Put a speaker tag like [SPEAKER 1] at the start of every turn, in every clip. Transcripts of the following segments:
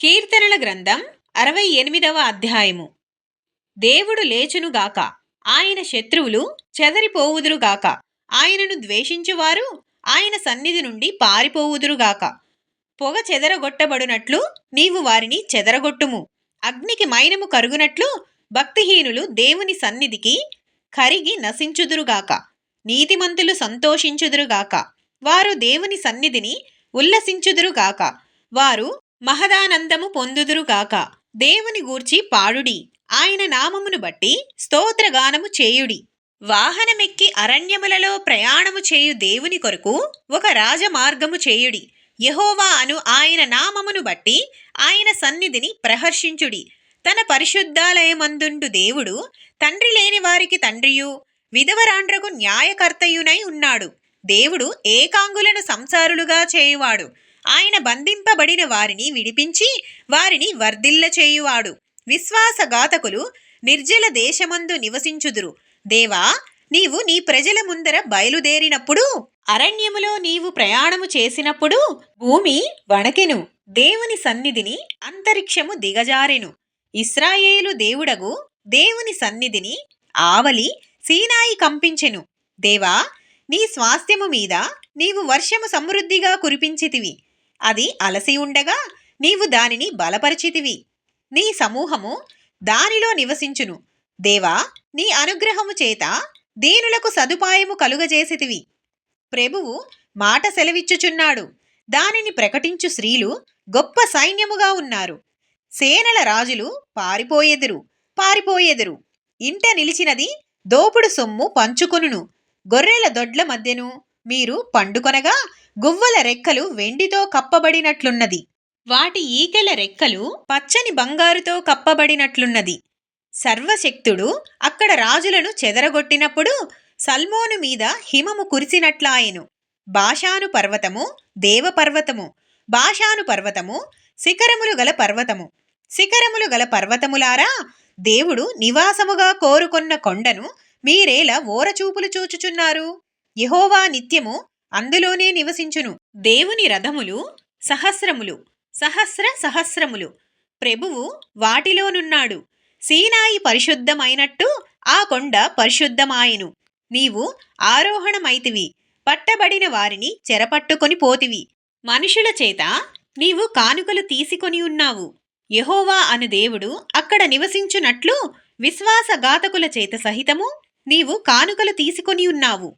[SPEAKER 1] కీర్తనల గ్రంథం అరవై ఎనిమిదవ అధ్యాయము. దేవుడు లేచునుగాక ఆయన శత్రువులు చెదరిపోవుదురుగాక ఆయనను ద్వేషించువారు ఆయన సన్నిధి నుండి పారిపోవుదురుగాక పొగ చెదరగొట్టబడునట్లు నీవు వారిని చెదరగొట్టుము. అగ్నికి మైనము కరుగునట్లు భక్తిహీనులు దేవుని సన్నిధికి కరిగి నశించుదురుగాక నీతిమంతులు సంతోషించుదురుగాక వారు దేవుని సన్నిధిని ఉల్లసించుదురుగాక వారు మహదానందము పొందుదురుగాక దేవుని గూర్చి పాడుడి. ఆయన నామమును బట్టి స్తోత్రగానము చేయుడి. వాహనమెక్కి అరణ్యములలో ప్రయాణము చేయు దేవుని కొరకు ఒక రాజమార్గము చేయుడి. యహోవా అను ఆయన నామమును బట్టి ఆయన సన్నిధిని ప్రహర్షించుడి. తన పరిశుద్ధాలయమందుండు దేవుడు తండ్రి లేని వారికి తండ్రియు విధవరాండ్రకు న్యాయకర్తయునై ఉన్నాడు. దేవుడు ఏకాంగులను సంసారులుగా చేయువాడు. ఆయన బంధింపబడిన వారిని విడిపించి వారిని వర్ధిల్ల చేయువాడు. విశ్వాసఘాతకులు నిర్జల దేశమందు నివసించుదురు. దేవా నీవు నీ ప్రజల ముందర బయలుదేరినప్పుడు అరణ్యములో నీవు ప్రయాణము చేసినప్పుడు భూమి వణకెను. దేవుని సన్నిధిని అంతరిక్షము దిగజారెను. ఇస్రాయేలు దేవుడగు దేవుని సన్నిధిని ఆవలి సీనాయి కంపించెను. దేవా నీ స్వాస్థ్యము మీద నీవు వర్షము సమృద్ధిగా కురిపించితివి. అది అలసి ఉండగా నీవు దానిని బలపరిచితివి. నీ సమూహము దానిలో నివసించును. దేవా నీ అనుగ్రహము చేత దీనులకు సదుపాయము కలుగజేసితివి. ప్రభువు మాట సెలవిచ్చుచున్నాడు. దానిని ప్రకటించు స్త్రీలు గొప్ప సైన్యముగా ఉన్నారు. సేనల రాజులు పారిపోయెదురు పారిపోయెదురు. ఇంట నిలిచినది దోపుడు సొమ్ము పంచుకొనును. గొర్రెల దొడ్ల మధ్యను మీరు పండుకొనగా గువ్వల రెక్కలు వెండితో కప్పబడినట్లున్నది. వాటి ఈకెల రెక్కలు పచ్చని బంగారుతో కప్పబడినట్లున్నది. సర్వశక్తుడు అక్కడ రాజులను చెదరగొట్టినప్పుడు సల్మోను మీద హిమము కురిసినట్లాయెను. బాషాను పర్వతము దేవపర్వతము. బాషాను పర్వతము శిఖరములు గల పర్వతము. శిఖరములు గల పర్వతములారా దేవుడు నివాసముగా కోరుకొన్న కొండను మీరేలా ఓరచూపులు చూచుచున్నారు? యహోవా నిత్యము అందులోనే నివసించును. దేవుని రథములు సహస్రములు సహస్ర సహస్రములు. ప్రభువు వాటిలోనున్నాడు. సీనాయి పరిశుద్ధమైనట్టు ఆ కొండ పరిశుద్ధమాయెను. నీవు ఆరోహణమైతివి పట్టబడిన వారిని చెరపట్టుకొని పోతివి. మనుషుల చేత నీవు కానుకలు తీసుకొని ఉన్నావు. యహోవా అను దేవుడు అక్కడ నివసించునట్లు విశ్వాసఘాతకుల చేత సహితము నీవు కానుకలు తీసుకొని ఉన్నావు.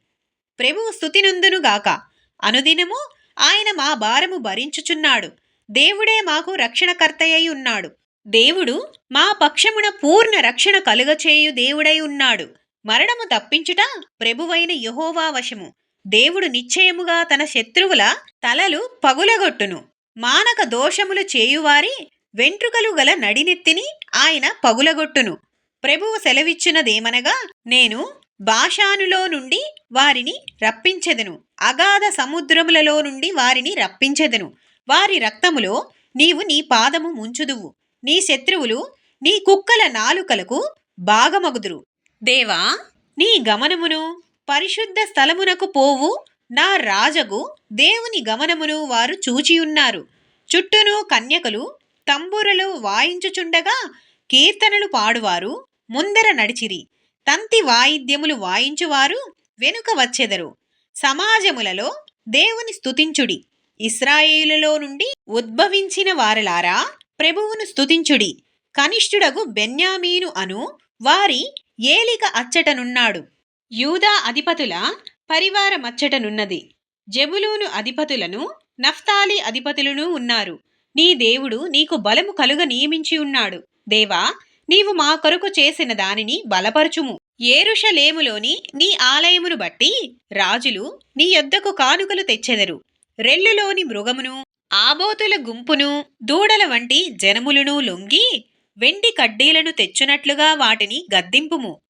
[SPEAKER 1] ప్రభువు స్థుతినందునుగాక అనుదినము ఆయన మా భారము భరించుచున్నాడు. దేవుడే మాకు రక్షణకర్తయ్య ఉన్నాడు. దేవుడు మా పక్షమున పూర్ణ రక్షణ కలుగచేయు దేవుడై ఉన్నాడు. మరణము తప్పించుట ప్రభువైన యహోవా వశము. దేవుడు నిశ్చయముగా తన శత్రువుల తలలు పగులగొట్టును. మానక దోషములు చేయువారి వెంట్రుకలు గల నడినెత్తిని ఆయన పగులగొట్టును. ప్రభువు సెలవిచ్చినదేమనగా నేను బాషానులో నుండి వారిని రప్పించెదను. అగాధ సముద్రములలో నుండి వారిని రప్పించెదను. వారి రక్తములో నీవు నీ పాదము ముంచుదువు. నీ శత్రువులు నీ కుక్కల నాలుకలకు బాగమగుదురు దేవా నీ గమనమును పరిశుద్ధ స్థలమునకు పోవు. నా రాజగు దేవుని గమనమును వారు చూచియున్నారు చుట్టూను కన్యకలు తంబురలు వాయించుచుండగా కీర్తనలు పాడువారు. ముందర నడిచిరి. తంతి వాయిద్యములు వాయించువారు వెనుక వచ్చెదరు. సమాజములలో దేవుని స్థుతించుడి ఇస్రాయేలులో నుండి ఉద్భవించిన వారలారా ప్రభువును స్థుతించుడి కనిష్ఠుడగు బెన్యామీను అను వారి ఏలిక అచ్చటనున్నాడు. యూదా అధిపతుల పరివారమచ్చటనున్నది. జబులూను అధిపతులను నఫ్తాలి అధిపతులను ఉన్నారు. నీ దేవుడు నీకు బలము కలుగ నియమించి ఉన్నాడు. దేవా నీవు మా కొరకు చేసిన దానిని బలపరచుము. ఏరుషలేములోని నీ ఆలయమును బట్టి రాజులు నీ యొద్దకు కానుకలు తెచ్చెదరు. రెల్లులోని మృగమును ఆబోతుల గుంపును దూడల వంటి జనములను లొంగి వెండి కడ్డీలను తెచ్చునట్లుగా వాటిని గద్దింపుము.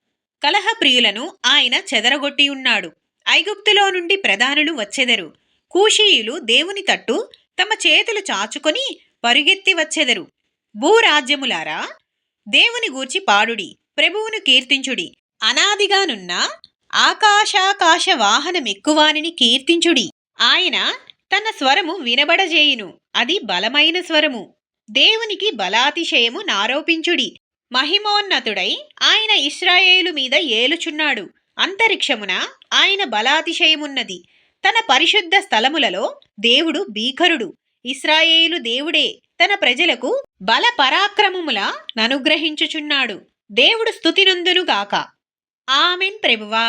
[SPEAKER 1] కలహప్రియులను ఆయన చెదరగొట్టి ఉన్నాడు. ఐగుప్తులో నుండి ప్రధానులు వచ్చెదరు. కూషీయులు దేవుని తట్టు తమ చేతులు చాచుకొని పరుగెత్తి వచ్చెదరు. భూరాజ్యములారా దేవుని గూర్చి పాడుడి ప్రభువును కీర్తించుడి అనాదిగానున్న ఆకాశాకాశ వాహనమెక్కువానిని కీర్తించుడి. ఆయన తన స్వరము వినబడజేయును. అది బలమైన స్వరము. దేవునికి బలాతిశయము నారోపించుడి. మహిమోన్నతుడై ఆయన ఇస్రాయేలు మీద ఏలుచున్నాడు. అంతరిక్షమున ఆయన బలాతిశయమున్నది. తన పరిశుద్ధ స్థలములలో దేవుడు భీకరుడు. ఇస్రాయేలు దేవుడే తన ప్రజలకు బల పరాక్రమముల ననుగ్రహించుచున్నాడు. దేవుడు స్థుతినందునుగాక. ఆమెన్ ప్రభువా